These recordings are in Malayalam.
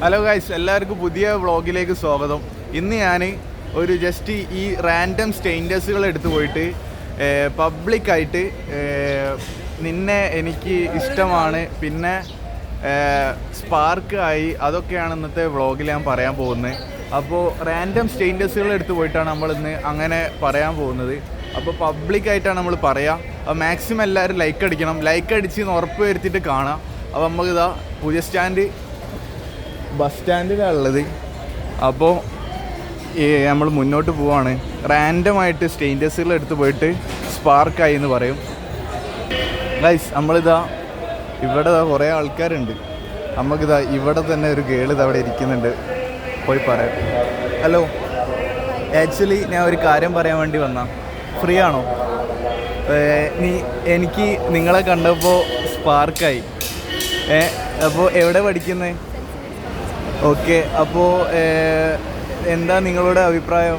ഹലോ ഗായ്സ് എല്ലാവർക്കും പുതിയ വ്ളോഗിലേക്ക് സ്വാഗതം. ഇന്ന് ഞാൻ ഒരു ജസ്റ്റ് ഈ റാൻഡം സ്റ്റെയിൻഡേഴ്സുകൾ എടുത്തു പോയിട്ട് പബ്ലിക്കായിട്ട് നിന്നെ എനിക്ക് ഇഷ്ടമാണ്. പിന്നെ സ്പാർക്ക് ആയി. അതൊക്കെയാണ് ഇന്നത്തെ വ്ളോഗിൽ ഞാൻ പറയാൻ പോകുന്നത്. അപ്പോൾ റാൻഡം സ്റ്റെയിൻഡേഴ്സുകൾ എടുത്തു പോയിട്ടാണ് നമ്മൾ ഇന്ന് അങ്ങനെ പറയാൻ പോകുന്നത്. അപ്പോൾ പബ്ലിക്കായിട്ടാണ് നമ്മൾ പറയുക അപ്പോൾ മാക്സിമം എല്ലാവരും ലൈക്ക് അടിക്കണം. ലൈക്ക് അടിച്ച് ഉറപ്പ് വരുത്തിയിട്ട് കാണാം. അപ്പോൾ നമുക്കിതാ പുതിയ സ്റ്റാൻഡ് ബസ് സ്റ്റാൻഡിലാണ് ഉള്ളത് അപ്പോൾ നമ്മൾ മുന്നോട്ട് പോവാണ്. റാൻഡമായിട്ട് സ്റ്റേഞ്ചസുകൾ എടുത്ത് പോയിട്ട് സ്പാർക്കായി എന്ന് പറയും. ഗൈസ് നമ്മളിതാ ഇവിടെ കുറേ ആൾക്കാരുണ്ട്. നമുക്കിതാ ഇവിടെ തന്നെ ഒരു ഗേൾ ഇത് അവിടെ ഇരിക്കുന്നുണ്ട്. പോയി പറയാം. ഹലോ ആക്ച്വലി ഞാൻ ഒരു കാര്യം പറയാൻ വേണ്ടി വന്ന. ഫ്രീ ആണോ നീ എനിക്ക് നിങ്ങളെ കണ്ടപ്പോൾ സ്പാർക്കായി. ഏ അപ്പോൾ എവിടെ പഠിക്കുന്നത് ഓക്കെ അപ്പോൾ എന്താ നിങ്ങളുടെ അഭിപ്രായം?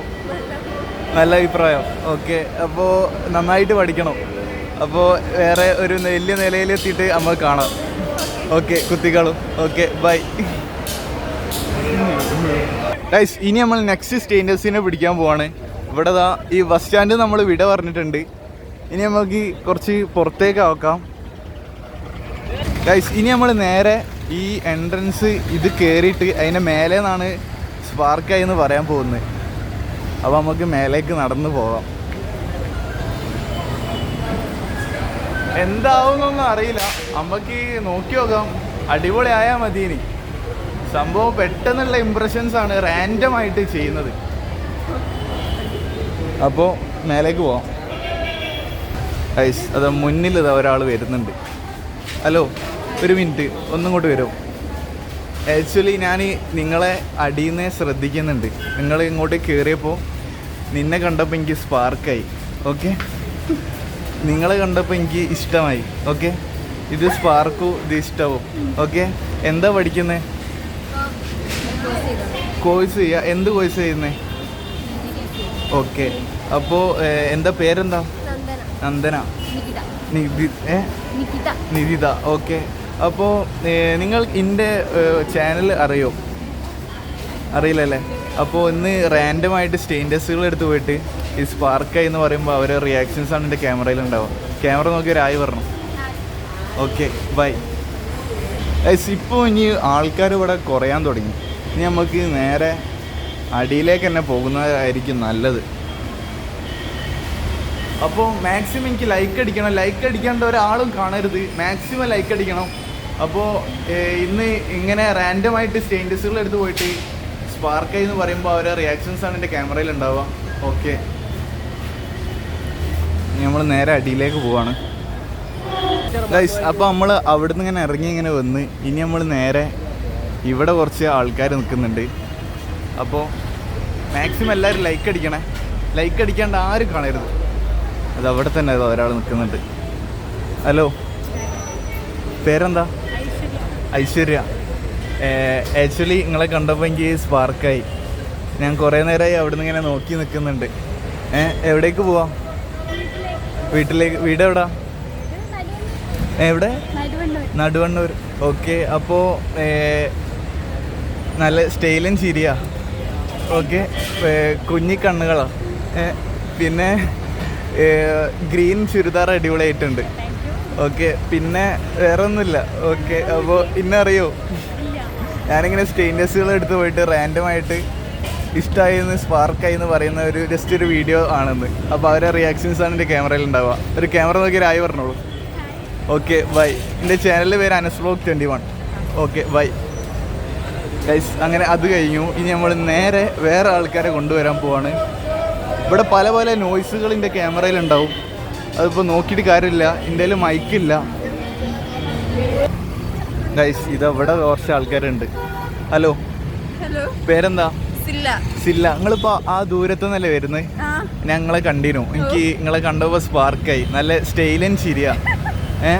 നല്ല അഭിപ്രായം. ഓക്കെ അപ്പോൾ നന്നായിട്ട് പഠിക്കണം. അപ്പോൾ വേറെ ഒരു വലിയ നിലയിലെത്തിയിട്ട് നമ്മൾ കാണാം. ഓക്കെ കുത്തികളും ഓക്കെ ബൈ. ഗൈസ് ഇനി നമ്മൾ നെക്സ്റ്റ് സ്റ്റേൻഡേഴ്സിനെ പിടിക്കാൻ പോവാണ്. ഇവിടെ ഈ ബസ് സ്റ്റാൻഡ് നമ്മൾ വിട പറഞ്ഞിട്ടുണ്ട്. ഇനി നമുക്ക് കുറച്ച് പുറത്തേക്ക് ആക്കാം. ഗൈസ് ഇനി നമ്മൾ നേരെ ഈ എൻട്രൻസ് ഇത് കയറിയിട്ട് അതിന്റെ മേലെ നിന്നാണ് സ്പാർക്കായി എന്ന് പറയാൻ പോകുന്നത്. അപ്പോൾ നമുക്ക് മേലേക്ക് നടന്നു പോകാം. എന്താവുന്നൊന്നും അറിയില്ല. നമുക്ക് നോക്കി നോക്കാം. അടിപൊളി ആയാൽ മതി ഇനി. സംഭവം പെട്ടെന്നുള്ള ഇമ്പ്രഷൻസ് ആണ് റാൻഡം ആയിട്ട് ചെയ്യുന്നത്. അപ്പോൾ മേലേക്ക് പോവാം. ഐസ് അത് മുന്നിൽ ഇതാ ഒരാൾ വരുന്നുണ്ട്. ഹലോ ഒരു മിനിറ്റ് ഒന്നും ഇങ്ങോട്ട് വരും. ആക്ച്വലി ഞാൻ നിങ്ങളെ അടിയിൽ ശ്രദ്ധിക്കുന്നുണ്ട്. നിങ്ങൾ ഇങ്ങോട്ട് കയറിയപ്പോൾ നിന്നെ കണ്ടപ്പോൾ എനിക്ക് സ്പാർക്കായി ഓക്കെ നിങ്ങളെ കണ്ടപ്പോൾ എനിക്ക് ഇഷ്ടമായി ഓക്കെ ഇത് സ്പാർക്കും ഇത് ഇഷ്ടവും ഓക്കെ എന്താ പഠിക്കുന്നത് കോഴ്സ് ചെയ്യുക എന്ത് കോഴ്സ് ചെയ്യുന്നത് ഓക്കെ അപ്പോൾ എന്താ പേരെന്താ? നന്ദന. നിധി ഏ? നിധിത ഓക്കെ അപ്പോൾ നിങ്ങൾ എന്റെ ചാനൽ അറിയോ? അറിയില്ലല്ലേ? അപ്പോൾ ഇന്ന് റാൻഡമായിട്ട് സ്റ്റേൻഡസുകൾ എടുത്ത് പോയിട്ട് ഈ സ്പാർക്കായി എന്ന് പറയുമ്പോൾ അവരെ റിയാക്ഷൻസ് ആണ് എന്റെ ക്യാമറയിൽ ഉണ്ടാവുക. ക്യാമറ നോക്കി ഒരു ആയി പറഞ്ഞു ഓക്കെ ബൈ ഇപ്പോൾ ഇനി ആൾക്കാർ ഇവിടെ കുറയാൻ തുടങ്ങി. ഇനി നമുക്ക് നേരെ അടിയിലേക്ക് തന്നെ പോകുന്നതായിരിക്കും നല്ലത്. അപ്പോൾ മാക്സിമം എനിക്ക് ലൈക്ക് അടിക്കണം. ലൈക്ക് അടിക്കാണ്ട് ഒരാളും കാണരുത്. മാക്സിമം ലൈക്ക് അടിക്കണം. അപ്പോൾ ഇന്ന് ഇങ്ങനെ റാൻഡമായിട്ട് സ്റ്റേൻഡസുകൾ എടുത്ത് പോയിട്ട് സ്പാർക്ക് എന്ന് പറയുമ്പോൾ അവരെ റിയാക്ഷൻസ് ആണ് എന്റെ ക്യാമറയിൽ ഉണ്ടാവുക. ഓക്കെ നമ്മൾ നേരെ അടിയിലേക്ക് പോവാണ്. ഗൈസ് അപ്പോൾ നമ്മൾ അവിടുന്ന് ഇങ്ങനെ ഇറങ്ങി ഇങ്ങനെ വന്ന് ഇനി നമ്മൾ നേരെ ഇവിടെ കുറച്ച് ആൾക്കാർ നിൽക്കുന്നുണ്ട്. അപ്പോൾ മാക്സിമം എല്ലാവരും ലൈക്ക് അടിക്കണേ. ലൈക്ക് അടിക്കാണ്ട് ആരും കാണരുത്. അത് അവിടെ തന്നെ ഒരാൾ നിൽക്കുന്നുണ്ട്. ഹലോ പേരെന്താ? ഐശ്വര്യ. ആക്ച്വലി നിങ്ങളെ കണ്ടപ്പോൾ എനിക്ക് സ്പാർക്കായി ഞാൻ കുറേ നേരമായി അവിടുന്ന് ഇങ്ങനെ നോക്കി നിൽക്കുന്നുണ്ട് എവിടേക്ക് പോവാം? വീട്ടിലേക്ക് വീട് എവിടാ? എവിടെ? നടുവണ്ണൂർ. ഓക്കെ അപ്പോൾ നല്ല സ്റ്റൈലും ചിരിയാ. ഓക്കെ കുഞ്ഞി കണ്ണുകളാ. പിന്നെ ഗ്രീൻ ചുരിദാർ അടിപൊളിയായിട്ടുണ്ട്. ഓക്കെ പിന്നെ വേറെ ഒന്നുമില്ല ഓക്കെ അപ്പോൾ ഇന്നറിയോ? ഞാനിങ്ങനെ സ്റ്റെയിൻലെസ്സുകൾ എടുത്ത് പോയിട്ട് റാൻഡമായിട്ട് ഇഷ്ടമായി എന്ന് സ്പാർക്കായി എന്ന് പറയുന്ന ഒരു ജസ്റ്റ് ഒരു വീഡിയോ ആണെന്ന്. അപ്പോൾ അവരെ റിയാക്ഷൻസ് ആണ് എന്റെ ക്യാമറയിൽ ഉണ്ടാവുക. ഒരു ക്യാമറ നോക്കി ഒരായി പറഞ്ഞോളൂ. ഓക്കെ ബൈ എന്റെ ചാനലിന്റെ പേര് Anas blog twenty one okay bye guys അങ്ങനെ അത് കഴിഞ്ഞു. ഇനി നമ്മൾ നേരെ വേറെ ആൾക്കാരെ കൊണ്ടുവരാൻ പോവാണ്. ഇവിടെ പല പല നോയ്സുകൾ എന്റെ ക്യാമറയിൽ ഉണ്ടാവും. അതിപ്പോൾ നോക്കിയിട്ട് കാര്യമില്ല. എന്റെ മൈക്കില്ല ഗൈസ് ഇതവിടെ കുറച്ച് ആൾക്കാരുണ്ട്. ഹലോ ഹലോ പേരെന്താ? സില്ല. നിങ്ങളിപ്പോ ആ ദൂരത്തുനിന്നല്ലേ വരുന്നത് ഞങ്ങളെ കണ്ടിനു എനിക്ക് നിങ്ങളെ കണ്ടപ്പോ സ്പാർക്കായി നല്ല സ്റ്റൈലൻ ചിരിയ ഏ?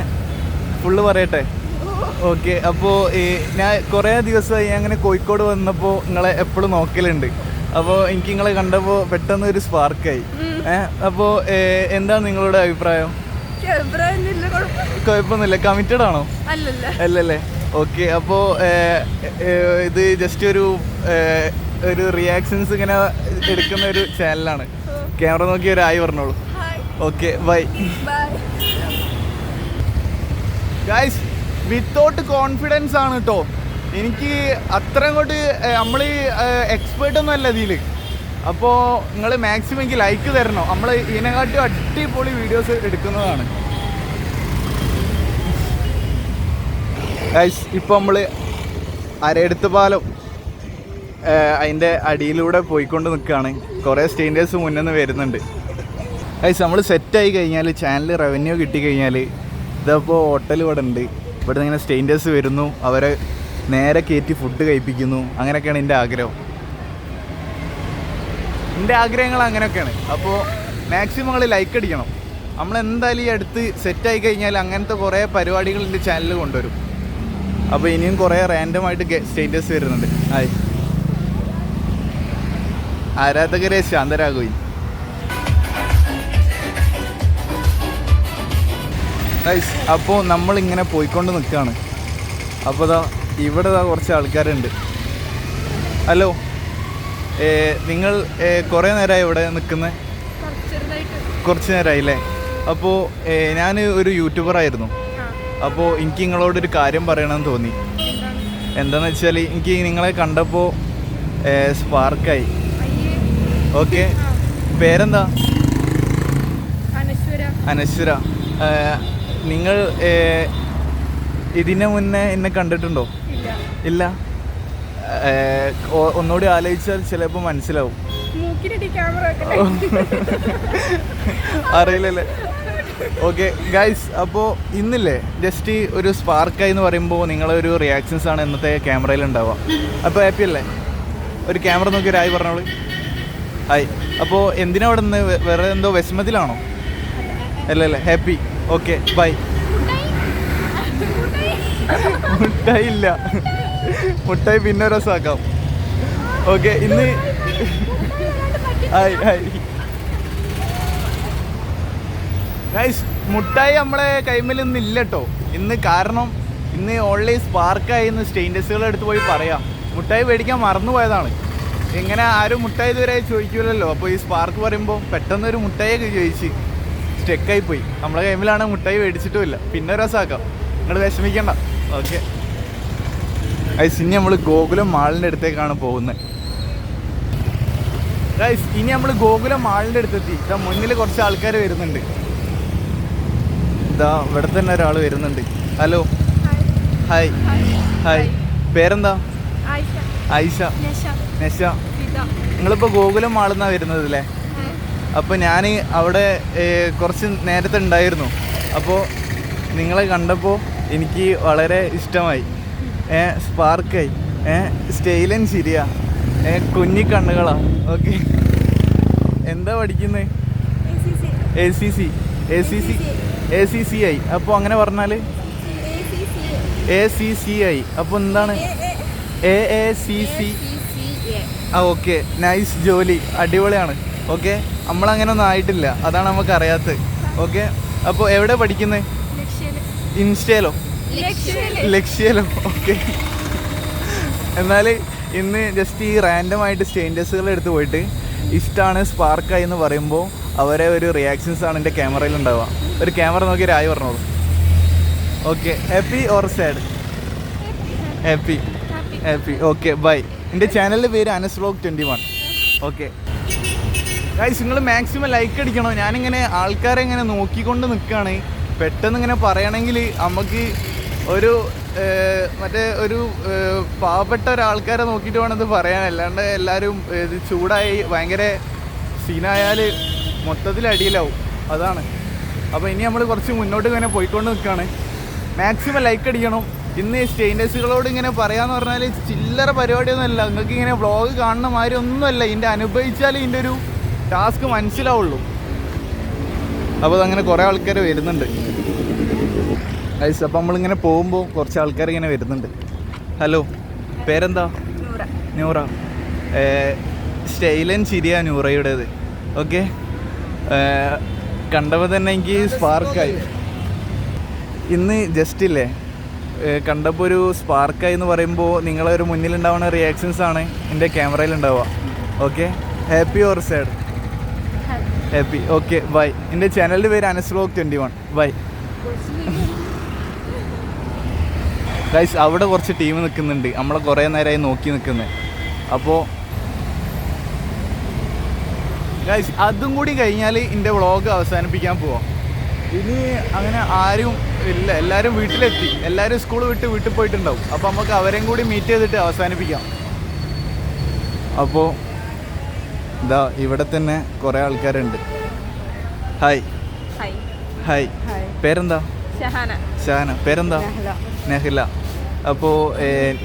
ഫുള്ള് പറയട്ടെ? ഓക്കെ അപ്പോൾ ഞാൻ കുറേ ദിവസമായി അങ്ങനെ കോഴിക്കോട് വന്നപ്പോൾ നിങ്ങളെ എപ്പോഴും നോക്കലുണ്ട്. അപ്പോൾ എനിക്ക് നിങ്ങളെ കണ്ടപ്പോൾ പെട്ടെന്ന് ഒരു സ്പാർക്കായി അപ്പോ അപ്പോൾ എന്താണ് നിങ്ങളുടെ അഭിപ്രായം? കുഴപ്പമൊന്നുമില്ല. കമ്മിറ്റഡ് ആണോ? അല്ലല്ല. ഓക്കെ അപ്പോൾ ഇത് ജസ്റ്റ് ഒരു ഒരു റിയാക്ഷൻസ് ഇങ്ങനെ എടുക്കുന്ന ഒരു ചാനലാണ് ക്യാമറ നോക്കി ഒരു ആയി പറഞ്ഞോളൂ. Okay bye bye guys without confidence ആണ് കേട്ടോ എനിക്ക് അത്ര അങ്ങോട്ട് നമ്മൾ എക്സ്പേർട്ട് ഒന്നും അല്ല ഇതിൽ അപ്പോൾ നിങ്ങൾ മാക്സിമം എനിക്ക് ലൈക്ക് തരണം. നമ്മൾ ഇതിനെക്കാട്ടും അടിപൊളി വീഡിയോസ് എടുക്കുന്നതാണ്. ഇപ്പം നമ്മൾ അരയെടുത്ത് പാലം അതിന്റെ അടിയിലൂടെ പോയിക്കൊണ്ട് നിൽക്കുകയാണ് കുറേ സ്റ്റേൻഡേഴ്സ് മുന്നിൽ നിന്ന് വരുന്നുണ്ട്. ഗൈസ് നമ്മൾ സെറ്റായി കഴിഞ്ഞാൽ ചാനൽ റവന്യൂ കിട്ടിക്കഴിഞ്ഞാൽ ഇതപ്പോൾ ഹോട്ടൽ ഇവിടെ ഉണ്ട്. ഇവിടെ ഇങ്ങനെ സ്റ്റേൻഡേഴ്സ് വരുന്നു. അവരെ നേരെ കയറ്റി ഫുഡ് കഴിപ്പിക്കുന്നു. അങ്ങനെയൊക്കെയാണ് എന്റെ ആഗ്രഹം. എന്റെ ആഗ്രഹങ്ങൾ അങ്ങനെയൊക്കെയാണ്. അപ്പോൾ മാക്സിമം നിങ്ങൾ ലൈക്ക് അടിക്കണം. നമ്മൾ എന്തായാലും ഈ അടുത്ത് സെറ്റായി കഴിഞ്ഞാൽ അങ്ങനത്തെ കുറേ പരിപാടികൾ എന്റെ ചാനലിൽ കൊണ്ടുവരും. അപ്പോൾ ഇനിയും കുറേ റാൻഡം ആയിട്ട് സ്റ്റേറ്റസ് വരുന്നുണ്ട്. ആയി. ആരാധകരെ ശാന്തരാകുകയും അപ്പോൾ നമ്മളിങ്ങനെ പോയിക്കൊണ്ട് നിൽക്കുകയാണ് അപ്പോൾ ദാ ഇവിടെ കുറച്ച് ആൾക്കാരുണ്ട്. ഹലോ നിങ്ങൾ കുറേ നേരമായി ഇവിടെ നിൽക്കുന്നത് കുറച്ച് നേരമായി അല്ലേ? അപ്പോൾ ഞാൻ ഒരു യൂട്യൂബറായിരുന്നു ആയിരുന്നു. അപ്പോൾ എനിക്ക് നിങ്ങളോടൊരു കാര്യം പറയണമെന്ന് തോന്നി. എന്താണ് എന്താണെന്ന് വെച്ചാൽ എനിക്ക് നിങ്ങളെ കണ്ടപ്പോൾ സ്പാർക്കായി. ഓക്കെ. പേരെന്താ? അനശ്വര. നിങ്ങൾ ഇതിന് മുന്നേ എന്നെ കണ്ടിട്ടുണ്ടോ? ഇല്ല. ഒന്നുകൂടി ആലോചിച്ചാൽ ചിലപ്പോൾ മനസ്സിലാവും. അറിയില്ലല്ലേ. ഓക്കെ ഗൈസ് അപ്പോൾ ഇന്നില്ലേ ജസ്റ്റ് ഒരു സ്പാർക്കായി എന്ന് പറയുമ്പോൾ നിങ്ങളൊരു റിയാക്ഷൻസ് ആണ് ഇന്നത്തെ ക്യാമറയിൽ ഉണ്ടാവുക. അപ്പോൾ ഹാപ്പി അല്ലേ? ഒരു ക്യാമറ നോക്കി ഒരു ആയി പറഞ്ഞോളൂ. ഹായ് അപ്പോൾ എന്തിനാ അവിടെ നിന്ന് വേറെ എന്തോ വിഷമത്തിലാണോ? അല്ലല്ലേ ഹാപ്പി ഓക്കെ ബൈ മുട്ടായി ഇല്ല മുട്ടായി പിന്നെ രസമാക്കാം ഓക്കെ ഇന്ന് ഹായ് ഹായ്. ഗൈസ് മുട്ടായി നമ്മളെ കൈമിൽ ഇന്ന് ഇല്ല കേട്ടോ ഇന്ന് കാരണം ഇന്ന് ഓൺലൈൻ സ്പാർക്കായി ഇന്ന് സ്റ്റെയിൻഡസുകൾ എടുത്ത് പോയി പറയാം. മുട്ടായി മേടിക്കാൻ മറന്നു പോയതാണ്. ഇങ്ങനെ ആരും മുട്ടായി ഇതുവരെ ചോദിക്കൂലല്ലോ. അപ്പോൾ ഈ സ്പാർക്ക് പറയുമ്പോൾ പെട്ടെന്ന് ഒരു മുട്ടായിയൊക്കെ ചോദിച്ച് സ്റ്റെക്കായി പോയി. നമ്മളെ കൈമിലാണ് മുട്ടായി മേടിച്ചിട്ടുമില്ല പിന്നെ രസമാക്കാം നിങ്ങൾ വിഷമിക്കണ്ട. ഓക്കെ. ഗൈസ് ഇനി നമ്മൾ ഗോകുലം മാളിന്റെ അടുത്തേക്കാണ് പോകുന്നത് ഗൈസ് ഇനി നമ്മൾ ഗോകുലം മാളിന്റെ അടുത്തെത്തി. ഇതാ മുന്നിൽ കുറച്ച് ആൾക്കാർ വരുന്നുണ്ട്. ഇതാ ഇവിടെ തന്നെ ഒരാൾ വരുന്നുണ്ട്. ഹലോ ഹായ് ഹായ് പേരെന്താ? ഐഷ ഫിദ നിങ്ങളിപ്പോൾ ഗോകുലം മാളിൽ നിന്നാണ് വരുന്നത് അല്ലേ അപ്പോൾ ഞാൻ അവിടെ കുറച്ച് നേരത്തെ ഉണ്ടായിരുന്നു. അപ്പോൾ നിങ്ങളെ കണ്ടപ്പോൾ എനിക്ക് വളരെ ഇഷ്ടമായി. സ്പാർക്കായി ഏ സ്റ്റൈലൻ ശരിയാ ഏ കുഞ്ഞി കണ്ണുകളാ. ഓക്കെ. എന്താ പഠിക്കുന്നത് A C C. A C C. A C C I. അപ്പോൾ അങ്ങനെ പറഞ്ഞാൽ എ സി സി ഐ. അപ്പോൾ എന്താണ്? എ എ സി സി ആ ഓക്കെ. നൈസ് ജോലി. അടിപൊളിയാണ്. ഓക്കെ. നമ്മളങ്ങനെ ഒന്നും ആയിട്ടില്ല. അതാണ് നമുക്ക് അറിയാത്തത് ഓക്കെ. അപ്പോൾ എവിടെ പഠിക്കുന്നത് ഇൻസ്റ്റയിലോ ലക്ഷ്യയിലോ. ഓക്കെ. എന്നാൽ ഇന്ന് ജസ്റ്റ് ഈ റാൻഡം ആയിട്ട് സ്റ്റേഞ്ചസുകൾ എടുത്ത് പോയിട്ട് ഇഷ്ടമാണ് സ്പാർക്കായി എന്ന് പറയുമ്പോൾ അവരെ ഒരു റിയാക്ഷൻസ് ആണ് എന്റെ ക്യാമറയിൽ ഉണ്ടാവുക. ഒരു ക്യാമറ നോക്കി രായി പറഞ്ഞോളൂ. Okay. Happy or sad happy happy okay bye എന്റെ ചാനലിന്റെ പേര് Anas vlog twenty one okay. Guys നിങ്ങൾ മാക്സിമം ലൈക്ക് അടിക്കണോ. ഞാനിങ്ങനെ ആൾക്കാരെ ഇങ്ങനെ നോക്കിക്കൊണ്ട് നിൽക്കുകയാണ് പെട്ടെന്ന് ഇങ്ങനെ പറയണമെങ്കിൽ നമുക്ക് ഒരു മറ്റേ ഒരു പാവപ്പെട്ട ഒരാൾക്കാരെ നോക്കിയിട്ട് വേണം ഇത് പറയാൻ. അല്ലാണ്ട് എല്ലാവരും ഇത് ചൂടായി ഭയങ്കര സീനായാൽ മൊത്തത്തിൽ അടിയിലാവും. അതാണ്. അപ്പോൾ ഇനി നമ്മൾ കുറച്ച് മുന്നോട്ട് ഇങ്ങനെ പോയിക്കൊണ്ട് നിൽക്കുകയാണ് മാക്സിമം ലൈക്ക് അടിക്കണം. ഇന്ന് സ്റ്റെയിൻലെസ്സുകളോട് ഇങ്ങനെ പറയാന്ന് പറഞ്ഞാൽ ചില്ലറ പരിപാടിയൊന്നുമല്ല. നിങ്ങൾക്ക് ഇങ്ങനെ വ്ളോഗ് കാണുന്ന മാതിരി ഒന്നുമല്ല. ഇതിന്റെ അനുഭവിച്ചാൽ ഇതിന്റെ ഒരു ടാസ്ക് മനസ്സിലാവുള്ളൂ. അപ്പോൾ അതങ്ങനെ കുറേ ആൾക്കാർ വരുന്നുണ്ട്. ഐസ് അപ്പം നമ്മളിങ്ങനെ പോകുമ്പോൾ കുറച്ച് ആൾക്കാർ ഇങ്ങനെ വരുന്നുണ്ട്. ഹലോ പേരെന്താ? ന്യൂറ നൂറ. സ്റ്റൈലൻ ചിരിയാ നൂറയുടേത്. ഓക്കെ കണ്ടപ്പോൾ തന്നെ എനിക്ക് സ്പാർക്കായി. ഇന്ന് ജസ്റ്റ് ഇല്ലേ? കണ്ടപ്പോൾ ഒരു സ്പാർക്കായി എന്ന് പറയുമ്പോൾ നിങ്ങളെ ഒരു മുന്നിലുണ്ടാവുന്ന റിയാക്ഷൻസ് ആണ് എന്റെ ക്യാമറയിൽ ഉണ്ടാവുക okay happy or sad happy okay bye എന്റെ ചാനലിന്റെ പേര് Anas vlog twenty one bye guys അവിടെ കുറച്ച് ടീം നിൽക്കുന്നുണ്ട്. നമ്മളെ കുറേ നേരമായി നോക്കി നിൽക്കുന്നത് അപ്പോൾ ഗൈസ് അതും കൂടി കഴിഞ്ഞാൽ എന്റെ വ്ളോഗ് അവസാനിപ്പിക്കാൻ പോവാം. ഇനി അങ്ങനെ ആരും ഇല്ല. എല്ലാവരും വീട്ടിലെത്തി. എല്ലാവരും സ്കൂൾ വിട്ട് വീട്ടിൽ പോയിട്ടുണ്ടാവും. അപ്പോൾ നമുക്ക് അവരെയും കൂടി മീറ്റ് ചെയ്തിട്ട് അവസാനിപ്പിക്കാം. അപ്പോൾ ഇതാ ഇവിടെ തന്നെ കുറേ ആൾക്കാരുണ്ട്. ഹായ് ഹായ് പേരെന്താ? ഷഹാന. ഷഹാന. പേരെന്താ? നെഹില അപ്പോൾ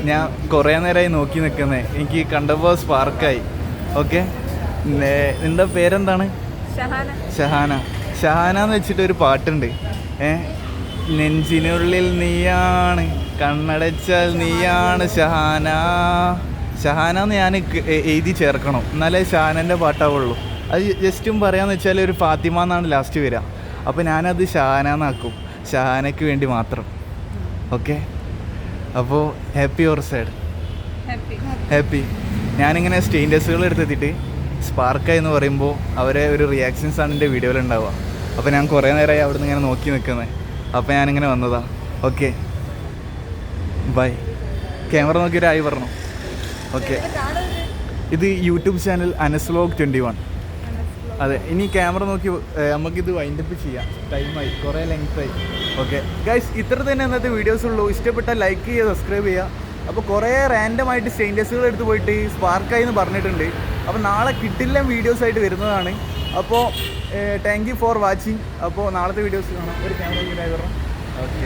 ഞാൻ കുറേ നേരമായി നോക്കി നിൽക്കുന്നത് എനിക്ക് കണ്ടപ്പോൾ സ്പാർക്കായി ഓക്കെ? നിന്റെ പേരെന്താണ്? ഷഹാന. ഷഹാന. എന്ന് വെച്ചിട്ട് ഒരു പാട്ടുണ്ട്. ഏ നെഞ്ചിനുള്ളിൽ നീയാണ് കണ്ണടച്ചാൽ നീയാണ് ഷഹാന. ഷഹാന എന്ന് ഞാൻ എഴുതി ചേർക്കണം. എന്നാലേ ഷഹാനന്റെ പാട്ടാവുള്ളൂ. അത് ജസ്റ്റും പറയാന്ന് വെച്ചാൽ ഒരു ഫാത്തിമ എന്നാണ് ലാസ്റ്റ് വരിക. അപ്പോൾ ഞാനത് ഷഹാന എന്നാക്കും ഷഹാനയ്ക്ക് വേണ്ടി മാത്രം. ഓക്കെ. അപ്പോൾ ഹാപ്പി ഓർ സൈഡ്? ഹാപ്പി. ഞാനിങ്ങനെ സ്റ്റെയിൻലെസ്സുകൾ എടുത്തെത്തിയിട്ട് സ്പാർക്ക എന്ന് പറയുമ്പോൾ അവരെ ഒരു റിയാക്ഷൻസ് ആണ് എന്റെ വീഡിയോയിൽ ഉണ്ടാവുക. അപ്പോൾ ഞാൻ കുറേ നേരമായി അവിടെ നിന്ന് ഇങ്ങനെ നോക്കി നിൽക്കുന്നത് അപ്പോൾ ഞാനിങ്ങനെ വന്നതാ. ഓക്കെ. ബൈ. ക്യാമറ നോക്കി ആയി പറഞ്ഞു ഓക്കെ. ഇത് YouTube channel Anas vlog twenty one. അതെ ഇനി ക്യാമറ നോക്കി നമുക്കിത് വൈൻഡപ്പ് ചെയ്യാം. ടൈമായി കുറേ ലെങ്ത് ആയി. ഓക്കെ ഗൈസ് ഇത്ര തന്നെ ഇന്നത്തെ വീഡിയോസ് ഉള്ളൂ. ഇഷ്ടപ്പെട്ട ലൈക്ക് ചെയ്യുക സബ്സ്ക്രൈബ് ചെയ്യുക. അപ്പോൾ കുറേ റാൻഡം ആയിട്ട് സ്റ്റെയിൻലെസ്സുകൾ എടുത്ത് പോയിട്ട് സ്പാർക്കായി എന്ന് പറഞ്ഞിട്ടുണ്ട്. അപ്പോൾ നാളെ കിട്ടില്ല വീഡിയോസ് ആയിട്ട് വരുന്നതാണ്. അപ്പോൾ താങ്ക് യു ഫോർ വാച്ചിങ് അപ്പോൾ നാളത്തെ വീഡിയോസ് കാണാം. ഒരു ക്യാമറ ഓക്കെ